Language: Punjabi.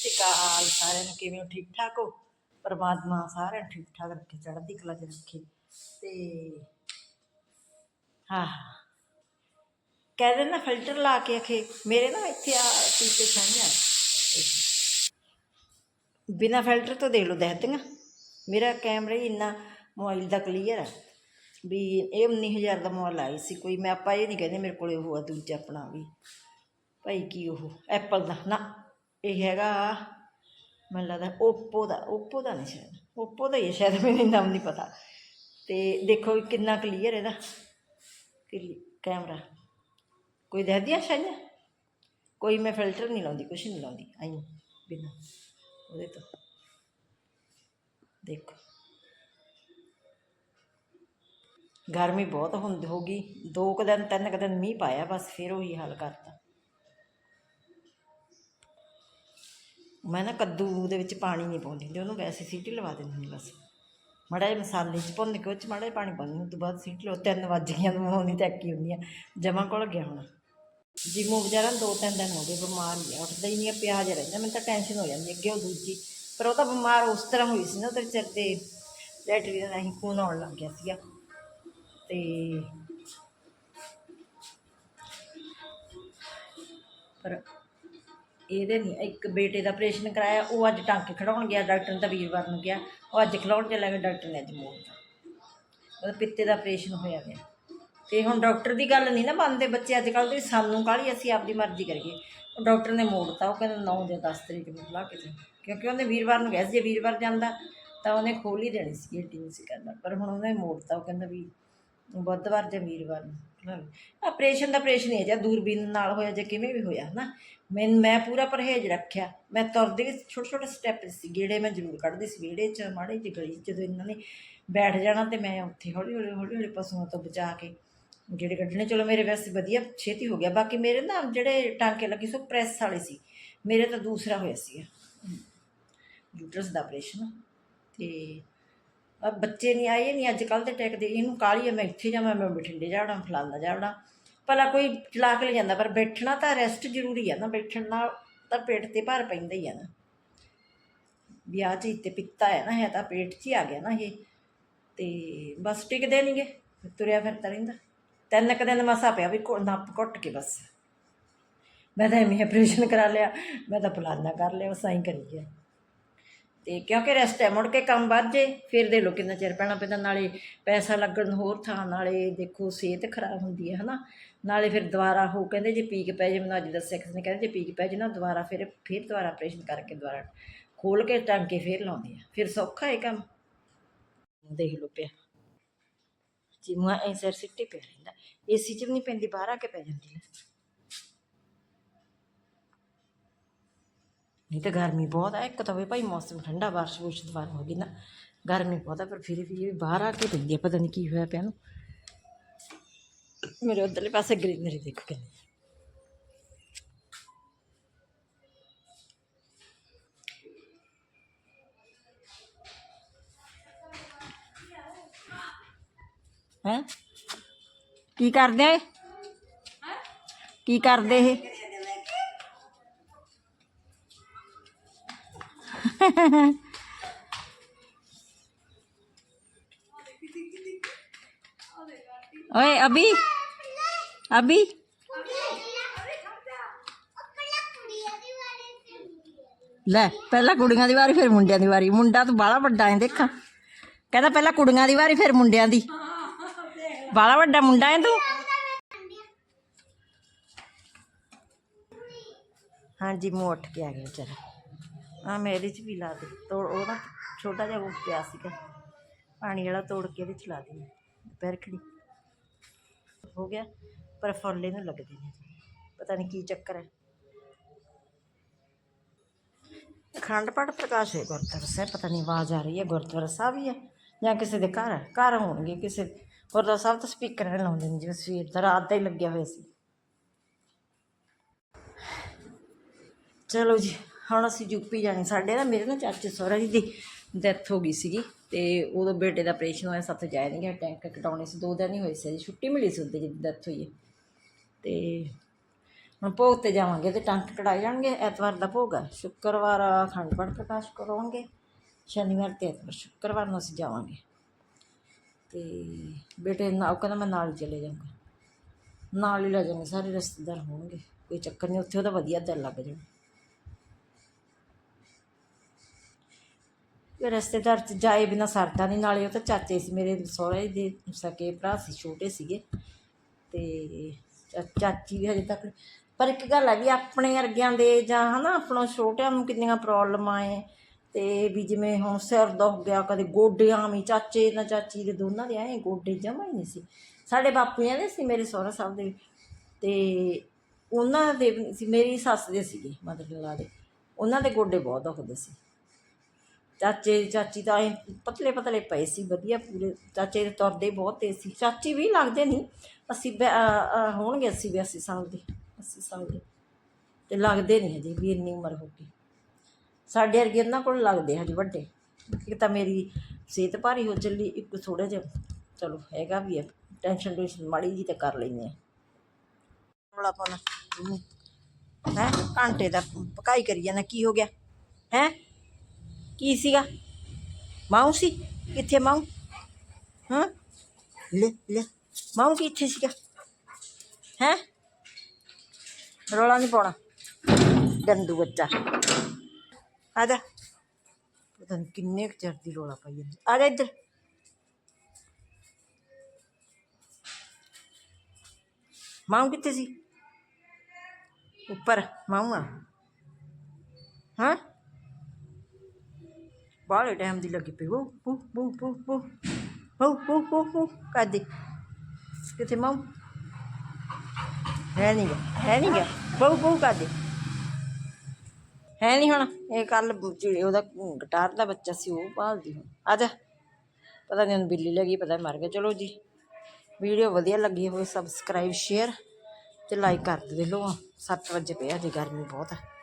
ਕਾਲ ਸਾਰਿਆਂ ਨੂੰ, ਕਿਵੇਂ ਹੋ? ਠੀਕ ਠਾਕ ਹੋ? ਪਰਮਾਤਮਾ ਸਾਰਿਆਂ ਨੂੰ ਠੀਕ ਠਾਕ ਰੱਖੇ, ਚੜ੍ਹਦੀ ਕਲਾ ਚ ਰੱਖੇ। ਤੇ ਹਾਂ ਕਹਿੰਦੇ ਨਾ ਫਿਲਟਰ ਲਾ ਕੇ ਅਖੇ ਮੇਰੇ ਨਾ ਇੱਥੇ ਆ ਪੀਤੇ ਛਾਈਆਂ ਬਿਨਾ ਫਿਲਟਰ ਤੋਂ ਦੇਖ ਲਓ ਦੇਖਦੀਆਂ ਮੇਰਾ ਕੈਮਰਾ ਹੀ ਇੰਨਾ ਮੋਬਾਈਲ ਦਾ ਕਲੀਅਰ ਹੈ ਵੀ ਇਹ 19000 ਦਾ ਮੋਬਾਈਲ ਆਈ ਸੀ, ਕੋਈ ਮੈਂ ਆਪਾਂ ਇਹ ਨਹੀਂ ਕਹਿੰਦੇ ਮੇਰੇ ਕੋਲੇ ਉਹ ਆ ਦੂਜਾ ਆਪਣਾ ਵੀ। ਭਾਈ ਕੀ ਉਹ ਐਪਲ ਦਾ, ਨਾ। ਇਹ ਹੈਗਾ ਮੈਨੂੰ ਲੱਗਦਾ ਓਪੋ ਦਾ ਓਪੋ ਦਾ ਨਹੀਂ ਸ਼ਾਇਦ ਓਪੋ ਦਾ ਹੀ ਹੈ ਸ਼ਾਇਦ ਮੈਨੂੰ ਨਾਮ ਨਹੀਂ ਪਤਾ। ਤੇ ਦੇਖੋ ਵੀ ਕਿੰਨਾ ਕਲੀਅਰ ਇਹਦਾ ਕੈਮਰਾ ਕੋਈ ਦੇਖਦੀ ਆ ਸ਼ਾਇਦ? ਕੋਈ ਮੈਂ ਫਿਲਟਰ ਨਹੀਂ ਲਾਉਂਦੀ ਕੁਛ ਨਹੀਂ ਲਾਉਂਦੀ ਆਈ ਬਿਨਾ ਉਹਦੇ ਤੋਂ। ਦੇਖੋ। ਗਰਮੀ ਬਹੁਤ ਹੁੰਦੀ ਹੋਗੀ ਦੋ ਕੁ ਦਿਨ ਤਿੰਨ ਕੁ ਦਿਨ ਮੀਂਹ ਪਾਇਆ ਬਸ ਫਿਰ ਉਹੀ ਹਾਲ ਕਰਤਾ। ਮੈਂ ਨਾ ਕੱਦੂ ਦੇ ਵਿੱਚ ਪਾਣੀ ਨਹੀਂ ਪਾਉਂਦੀ ਹੁੰਦੀ, ਉਹਨੂੰ ਵੈਸੇ ਸੀਟੀ ਲਵਾ ਦਿੰਦੀ ਹੁੰਦੀ ਬਸ। ਮਾੜਾ ਜਿਹਾ ਮਸਾਲੇ 'ਚ ਭੁੰਨ ਕੇ ਉਹ 'ਚ ਮਾੜਾ ਜਿਹਾ ਪਾਣੀ ਪਾਉਂਦੀ ਉਸ ਤੋਂ ਬਾਅਦ ਸੀਟੀ ਲਓ, ਤਿੰਨ ਵੱਜ ਗਈਆਂ ਨੂੰ ਬਣਾਉਂਦੀ ਤਾਂ ਅੱਕੀ ਹੁੰਦੀ ਆ, ਜਮਾਂ ਕੋਲ ਗਿਆ ਹੁਣ। ਜਿਮੋ ਵਿਚਾਰਾ ਦੋ ਤਿੰਨ ਦਿਨ ਹੋ ਗਏ, ਬਿਮਾਰ ਹੀ ਆ, ਉੱਠਦਾ ਹੀ ਨਹੀਂ ਆ ਪਿਆ ਜਿਹਾ ਰਹਿੰਦਾ, ਮੈਨੂੰ ਤਾਂ ਟੈਨਸ਼ਨ ਹੋ ਜਾਂਦੀ ਅੱਗੇ ਉਹ ਦੂਜੀ, ਪਰ ਉਹ ਤਾਂ ਬਿਮਾਰ ਉਸ ਤਰ੍ਹਾਂ ਹੋਈ ਸੀ ਨਾ, ਉਹਦੇ ਸਿਰ ਤੇ ਲੈਟਰੀ ਦਾ ਨਹੀਂ ਖੂਨ ਆਉਣ ਲੱਗ ਗਿਆ ਸੀਗਾ। ਤੇ ਪਰ ਇਹਦੇ ਨਹੀਂ ਇੱਕ ਬੇਟੇ ਦਾ ਆਪਰੇਸ਼ਨ ਕਰਾਇਆ, ਉਹ ਅੱਜ ਟਾਂਕੇ ਖੜਾਉਣ ਗਿਆ, ਡਾਕਟਰ ਨੇ ਤਾਂ ਵੀਰਵਾਰ ਨੂੰ ਗਿਆ ਉਹ ਅੱਜ ਖਿਲਾਉਣ ਚਲਾ ਗਿਆ ਡਾਕਟਰ ਨੇ ਅੱਜ ਮੋੜਤਾ ਉਹਦਾ ਪਿੱਤੇ ਦਾ ਆਪਰੇਸ਼ਨ ਹੋਇਆ ਗਿਆ ਤੇ ਹੁਣ ਡਾਕਟਰ ਦੀ ਗੱਲ ਨਹੀਂ ਨਾ ਮੰਨਦੇ ਬੱਚੇ ਅੱਜ ਕੱਲ੍ਹ ਦੇ ਸਾਨੂੰ ਕਾਹਲੀ ਅਸੀਂ ਆਪਦੀ ਮਰਜ਼ੀ ਕਰੀਏ। ਉਹ ਡਾਕਟਰ ਨੇ ਮੋੜਤਾ, ਉਹ ਕਹਿੰਦਾ 9 ਜਾਂ 10 ਤਰੀਕ ਨੂੰ ਬੁਲਾ ਕੇ ਜਾਓ। ਕਿਉਂਕਿ ਉਹਨੇ ਵੀਰਵਾਰ ਨੂੰ ਗਿਆ ਸੀ, ਜੇ ਵੀਰਵਾਰ ਜਾਂਦਾ ਤਾਂ ਉਹਨੇ ਖੋਲ ਹੀ ਦੇਣੀ ਸੀ ਏਟੀ ਨਹੀਂ ਸੀ ਕਹਿੰਦਾ। ਪਰ ਹੁਣ ਉਹਨੇ ਮੋੜਤਾ, ਉਹ ਕਹਿੰਦਾ ਵੀ ਬੁੱਧਵਾਰ ਜਾਂ ਵੀਰਵਾਰ ਨੂੰ। ਆਪਰੇਸ਼ਨ ਦਾ ਆਪਰੇਸ਼ਨ ਹੀ ਹੈ, ਜਾਂ ਦੂਰਬੀਨ ਨਾਲ ਹੋਇਆ, ਜਾਂ ਕਿਵੇਂ ਵੀ ਹੋਇਆ ਨਾ ਮੈਂ ਮੈਂ ਪੂਰਾ ਪਰਹੇਜ਼ ਰੱਖਿਆ। ਮੈਂ ਤੁਰਦੀ ਵੀ ਛੋਟੇ ਛੋਟੇ ਸਟੈਪ ਸੀ, ਗੇੜੇ ਮੈਂ ਜ਼ਰੂਰ ਕੱਢਦੀ ਸੀ, ਵਿਹੜੇ 'ਚ, ਮਾੜੇ ਜਿਹੀ ਗਲੀ 'ਚ, ਜਦੋਂ ਇਹਨਾਂ ਨੇ ਬੈਠ ਜਾਣਾ ਤੇ ਮੈਂ ਉੱਥੇ ਹੌਲੀ ਹੌਲੀ ਹੌਲੀ ਹੌਲੀ ਪਸ਼ੂਆਂ ਤੋਂ ਬਚਾ ਕੇ ਜਿਹੜੇ ਕੱਢਣੇ। ਚਲੋ ਮੇਰੇ ਵੈਸੇ ਵਧੀਆ, ਛੇਤੀ ਹੋ ਗਿਆ। ਬਾਕੀ ਮੇਰੇ ਨਾ ਜਿਹੜੇ ਟਾਂਕੇ ਲੱਗੇ ਸੋ ਪ੍ਰੈਸ ਵਾਲੇ ਸੀ। ਮੇਰੇ ਤਾਂ ਦੂਸਰਾ ਹੋਇਆ ਸੀ ਯੂਟਰਸ ਦਾ ਆਪਰੇਸ਼ਨ ਤੇ ਬੱਚੇ ਨਹੀਂ ਆਏ ਨਹੀਂ, ਅੱਜ ਕੱਲ ਦੇ ਟੈਕ ਦੇ, ਇਹਨੂੰ ਕਾਲੀ ਹੈ ਮੈਂ ਇੱਥੇ ਜਾਵਾਂ, ਮੈਂ ਬਠਿੰਡੇ ਜਾਵੜਾ ਫਲਾਣਾ ਜਾਵੜਾ ਭਲਾ ਕੋਈ ਚਲਾ ਕੇ ਲੈ ਜਾਂਦਾ, ਪਰ ਬੈਠਣਾ ਤਾਂ ਰੈਸਟ ਜ਼ਰੂਰੀ ਹੈ ਨਾ, ਬੈਠਣ ਨਾਲ ਤਾਂ ਪੇਟ ਤੇ ਭਾਰ ਪੈਂਦਾ ਹੀ ਹੈ ਨਾ। ਵਿਆਹ 'ਚ ਹੀ ਤੇ ਪਿੱਤਾ ਹੈ ਨਾ ਹੈ ਤਾਂ ਪੇਟ 'ਚ ਹੀ ਆ ਗਿਆ ਨਾ ਇਹ। ਤੇ ਬਸ ਟਿਕਦੇ ਨਹੀਂਗੇ ਤੁਰਿਆ ਫਿਰਦਾ ਰਹਿੰਦਾ। ਤਿੰਨ ਕੁ ਦਿਨ ਮਸਾ ਪਿਆ ਵੀ ਘੁ- ਨੱਪ ਘੁੱਟ ਕੇ ਬਸ। ਮੈਂ ਤਾਂ ਐਵੇਂ ਆਪਰੇਸ਼ਨ ਕਰਾ ਲਿਆ, ਮੈਂ ਤਾਂ ਫਲਾਨਾ ਕਰ ਲਿਆ, ਬਸ ਐਂ ਕਰੀ ਗਿਆ ਤੇ ਕਿਉਂਕਿ ਰੈਸਟ ਹੈ ਮੁੜ ਕੇ ਕੰਮ ਵੱਧ ਜੇ, ਫਿਰ ਦੇ ਲੋ ਕਿੰਨਾ ਚਿਰ ਪੈਣਾ ਪੈਂਦਾ, ਨਾਲੇ ਪੈਸਾ ਲੱਗਣ ਹੋਰ ਥਾਂ, ਨਾਲੇ ਦੇਖੋ ਸਿਹਤ ਖਰਾਬ ਹੁੰਦੀ ਹੈ, ਹਨਾ? ਨਾਲੇ ਫਿਰ ਦੁਬਾਰਾ ਉਹ ਕਹਿੰਦੇ ਜੇ ਪੀਕ ਪੈ ਜੇ, ਮੈਨੂੰ ਅੱਜ ਦੱਸਿਆ ਕਿਸ ਨੇ, ਕਹਿੰਦੇ ਜੇ ਪੀਕ ਪੈ ਜੇ ਨਾ, ਦੁਬਾਰਾ ਫਿਰ ਫਿਰ ਦੁਬਾਰਾ ਆਪਰੇਸ਼ਨ ਕਰਕੇ ਦੁਬਾਰਾ ਖੋਲ ਕੇ ਟਾਂਕੇ ਫਿਰ ਲਾਉਂਦੇ ਆ। ਫਿਰ ਸੌਖਾ ਹੈ ਕੰਮ। ਦੇਖ ਲਓ ਪਿਆ। ਜਿਮਾ ਐ ਸਿਰ ਸਿੱਟੇ ਪਿਆ ਰਹਿੰਦਾ। ਏਸੀ ਚ ਵੀ ਨਹੀਂ ਪੈਂਦੀ, ਬਾਹਰ ਆ ਕੇ ਪੈ ਜਾਂਦੀ ਹੈ। ਨਹੀਂ ਤਾਂ ਗਰਮੀ ਬਹੁਤ ਹੈ ਇੱਕ ਤਾਂ ਵੇ ਭਾਈ ਮੌਸਮ ਠੰਡਾ ਬਾਰਿਸ਼ ਬੁਰਸ਼ ਦੁਬਾਰਾ ਹੋ ਗਈ ਨਾ ਗਰਮੀ ਬਹੁਤ ਹੈ ਪਰ ਫਿਰ ਵੀ ਇਹ ਬਾਹਰ ਆ ਕੇ ਪੈਂਦੀ ਹੈ ਪਤਾ ਨਹੀਂ ਕੀ ਹੋਇਆ ਪਿਆ ਨੂੰ ਮੇਰੇ ਉਧਰਲੇ ਪਾਸੇ ਗ੍ਰੀਨਰੀ ਦੇਖੋ ਕਿੰਨੀ ਹੈ ਕੀ ਕਰਦੇ ਆ ਇਹ? ਕੀ ਕਰਦੇ ਇਹ ਅਭੀ ਅਭੀ। ਲੈ, ਪਹਿਲਾਂ ਕੁੜੀਆਂ ਦੀ ਵਾਰੀ, ਫਿਰ ਮੁੰਡਿਆਂ ਦੀ ਵਾਰੀ। ਮੁੰਡਾ ਤਾਂ ਬਾਹਲਾ ਵੱਡਾ ਹੈ ਦੇਖਾਂ। ਕਹਿੰਦਾ ਪਹਿਲਾਂ ਕੁੜੀਆਂ ਦੀ ਵਾਰੀ, ਫਿਰ ਮੁੰਡਿਆਂ ਦੀ। ਬਾਹਲਾ ਵੱਡਾ ਮੁੰਡਾ ਹੈ ਤੂੰ। ਹਾਂਜੀ, ਮੂੰਹ ਉੱਠ ਕੇ ਆ ਗਿਆ ਵਿਚਾਰਾ। ਹਾਂ ਮੈਂ ਇਹਦੇ ਚ ਵੀ ਲਾ ਦੇ। ਤੋੜ, ਉਹ ਨਾ ਛੋਟਾ ਜਿਹਾ ਉਹ ਪਿਆ ਸੀਗਾ। ਪਾਣੀ ਵਾਲਾ ਤੋੜ ਕੇ ਇਹਦੇ ਚ ਲਾ ਦੇ ਪੈਰ ਖੜੀ। ਹੋ ਗਿਆ। ਪਰ ਫੁੱਲੇ ਨੂੰ ਲੱਗਦੇ ਨੇ। ਪਤਾ ਨਹੀਂ ਕੀ ਚੱਕਰ ਹੈ। ਅਖੰਡ ਪਾਠ ਪ੍ਰਕਾਸ਼ ਹੈ, ਗੁਰਦੁਆਰਾ ਸਾਹਿਬ। ਪਤਾ ਨਹੀਂ ਆਵਾਜ਼ ਆ ਰਹੀ ਹੈ। ਗੁਰਦੁਆਰਾ ਸਾਹਿਬ ਹੀ ਹੈ ਜਾਂ ਕਿਸੇ ਦੇ ਘਰ ਹੈ? ਘਰ ਹੋਣਗੇ ਕਿਸੇ। ਗੁਰਦੁਆਰਾ ਸਾਹਿਬ ਤਾਂ ਸਪੀਕਰ ਲਾਉਂਦੇ ਨੇ, ਜਿਵੇਂ ਸਵੇਰ ਦਾ ਰਾਤ ਦਾ ਹੀ ਲੱਗਿਆ ਹੋਇਆ ਸੀ। ਚਲੋ ਜੀ। ਹੁਣ ਅਸੀਂ ਯੂਪੀ ਜਾਣੇ, ਸਾਡੇ ਨਾ ਮੇਰੇ ਨਾ ਚਾਚੇ ਸਹੁਰਾ ਜੀ ਦੀ ਡੈਥ ਹੋ ਗਈ ਸੀਗੀ ਤੇ ਉਦੋਂ ਬੇਟੇ ਦਾ ਆਪਰੇਸ਼ਨ ਹੋਇਆ ਸਾਥ ਜਾਇਆ ਨਹੀਂ ਗਿਆ ਟੈਂਕ ਕਟਾਉਣੇ ਸੀ, ਦੋ ਦਿਨ ਹੀ ਹੋਏ ਸੀ ਛੁੱਟੀ ਮਿਲੀ ਸੀ ਉਹਦੇ ਜਿਹਦੀ ਡੈਥ ਹੋਈ ਹੈ। ਤੇ ਹੁਣ ਭੋਗ ਤੇ ਜਾਵਾਂਗੇ ਤੇ ਟੈਂਕ ਕਢਾਏ ਜਾਣਗੇ, ਐਤਵਾਰ ਦਾ ਭੋਗ ਆ ਸ਼ੁੱਕਰਵਾਰ ਅਖੰਡ ਪਾਠ ਪ੍ਰਕਾਸ਼ ਕਰਵਾਉਣਗੇ ਸ਼ਨੀਵਾਰ ਤੇ ਐਤਵਾਰ, ਸ਼ੁੱਕਰਵਾਰ ਨੂੰ ਅਸੀਂ ਜਾਵਾਂਗੇ। ਤੇ ਬੇਟੇ ਨਾਲ ਉਹ ਕਹਿੰਦਾ ਮੈਂ ਨਾਲ ਹੀ ਚਲੇ ਜਾਊਂਗਾ, ਨਾਲ ਹੀ ਲੈ ਜਾਵਾਂਗੇ ਸਾਰੇ ਰਿਸ਼ਤੇਦਾਰ ਹੋਣਗੇ, ਕੋਈ ਚੱਕਰ ਨਹੀਂ ਉੱਥੇ ਉਹਦਾ ਵਧੀਆ ਦਿਲ ਲੱਗ ਜਾਣਾ। ਰਿਸ਼ਤੇਦਾਰ ਚ ਜਾਏ ਬਿਨਾ ਸਰਦਾ ਨਹੀਂ ਨਾਲੇ ਉਹ ਤਾਂ ਚਾਚੇ ਸੀ ਮੇਰੇ ਸਹੁਰੇ ਦੇ, ਸਕੇ ਭਰਾ ਸੀ, ਛੋਟੇ ਸੀਗੇ। ਤੇ ਚਾ- ਚਾਚੀ ਵੀ ਹਜੇ ਤੱਕ, ਪਰ ਇੱਕ ਗੱਲ ਹੈ ਵੀ ਆਪਣੇ ਵਰਗਿਆਂ ਦੇ ਜਾਂ ਹਨਾ ਆਪਣਾ ਛੋਟਿਆਂ ਨੂੰ ਕਿੰਨੀਆਂ ਪ੍ਰੋਬਲਮਾਂ ਏ ਤੇ ਵੀ ਜਿਵੇਂ ਹੁਣ ਸਿਰ ਦੁਖ ਗਿਆ, ਕਦੇ ਗੋਡਿਆਂ ਵੀ ਚਾਚੇ ਨਾ ਚਾਚੀ ਦੇ ਦੋਨਾਂ ਦੇ ਐ ਗੋਡੇ ਜਮਾ ਹੀ ਨਹੀਂ ਸੀ। ਸਾਡੇ ਬਾਪੂ ਦੇ ਸੀ, ਮੇਰੇ ਸਹੁਰਾ ਸਾਹਿਬ ਦੇ ਤੇ ਉਹਨਾਂ ਦੇ ਵੀ ਸੀ, ਮੇਰੀ ਸੱਸ ਦੇ ਸੀਗੇ ਮਦਰ ਲਾ ਦੇ। ਉਹਨਾਂ ਦੇ ਗੋਡੇ ਬਹੁਤ ਦੁਖਦੇ ਸੀ। ਚਾਚੇ ਚਾਚੀ ਤਾਂ ਐਂ ਪਤਲੇ ਪਤਲੇ ਪਏ ਸੀ ਵਧੀਆ ਪੂਰੇ। ਚਾਚੇ ਦੇ ਤੁਰਦੇ ਬਹੁਤ ਤੇਜ਼ ਸੀ। ਚਾਚੀ ਵੀ ਲੱਗਦੇ ਨਹੀਂ। ਅਸੀਂ ਹੋਣਗੇ ਅਸੀਂ ਵੀ ਅਸੀਂ ਸਾਲ ਦੇ ਅਸੀਂ ਸਾਲ ਦੇ ਤੇ ਲੱਗਦੇ ਨਹੀਂ ਹਜੇ ਵੀ ਇੰਨੀ ਉਮਰ ਹੋ ਗਈ। ਸਾਡੇ ਵਰਗੇ ਉਹਨਾਂ ਕੋਲ ਲੱਗਦੇ ਹਜੇ ਵੱਡੇ। ਇੱਕ ਤਾਂ ਮੇਰੀ ਸਿਹਤ ਭਾਰੀ ਹੋ ਚੱਲੀ ਇੱਕ ਥੋੜਾ ਜਿਹਾ। ਚਲੋ ਹੈਗਾ ਵੀ ਹੈ ਟੈਨਸ਼ਨ ਟੈਨਸ਼ਨ ਮਾੜੀ ਜੀ ਤੇ ਕਰ ਲੈਂਦੇ ਆ। ਰੌਲਾ ਪਾਉਣਾ। ਹੈ? ਘੰਟੇ ਦਾ ਪਕਾਈ ਕਰੀ ਜਾਂਦਾ ਕੀ ਹੋ ਗਿਆ? ਹੈ? ਕੀ ਸੀਗਾ? ਮਾਊ ਸੀ? ਕਿੱਥੇ ਮਾਊ? ਹਾਂ? ਲੈ ਲੈ। ਮਾਊ ਕਿੱਥੇ ਸੀਗਾ? ਹੈ? ਰੋਲਾ ਨਹੀਂ ਪਾਉਣਾ। ਗੰਦੂ ਬੱਚਾ। ਆ ਜਾ। ਪਤਾ ਨਹੀਂ ਕਿੰਨੇ ਕੁ ਚਿਰ ਦੀ ਰੋਲਾ ਪਾਈ ਜਾਂਦੀ। ਆ ਜਾ ਇੱਧਰ। ਮਾਊ ਕਿੱਥੇ ਸੀ? ਉੱਪਰ। ਮਾਊ ਆ। ਹਾਂ? ਬਾਹਲੇ ਟਾਈਮ ਦੀ ਲੱਗੀ ਪਈ ਉਹ ਬੂ ਬੂ ਬੂ ਬੂ ਬੂ ਬੂ ਬੂ ਬੂ ਕਾਦੀ ਕਿੱਥੇ ਮਾਂ ਹੈ ਨਹੀਂ ਗਾ ਹੈ ਨਹੀਂ ਗਾ ਬੂ ਬੂ ਕਾਦੀ ਹੈ ਨਹੀਂ ਹੁਣ ਇਹ ਕੱਲ ਜਿਹੜੇ ਉਹਦਾ ਗਟਾਰ ਦਾ ਬੱਚਾ ਸੀ ਉਹ ਭਾਲਦੀ ਹੁਣ ਆ ਜਾ ਪਤਾ ਨਹੀਂ ਉਹਨੂੰ ਬਿੱਲੀ ਲੱਗੀ ਪਤਾ ਨੀ ਮਰ ਗਿਆ ਚਲੋ ਜੀ ਵੀਡੀਓ ਵਧੀਆ ਲੱਗੀ ਹੋਵੇ ਸਬਸਕ੍ਰਾਈਬ ਸ਼ੇਅਰ ਤੇ ਲਾਈਕ ਕਰ ਦਿਓ ਲੋ 7 ਵਜੇ ਪਿਆ ਜੀ ਗਰਮੀ ਬਹੁਤ ਹੈ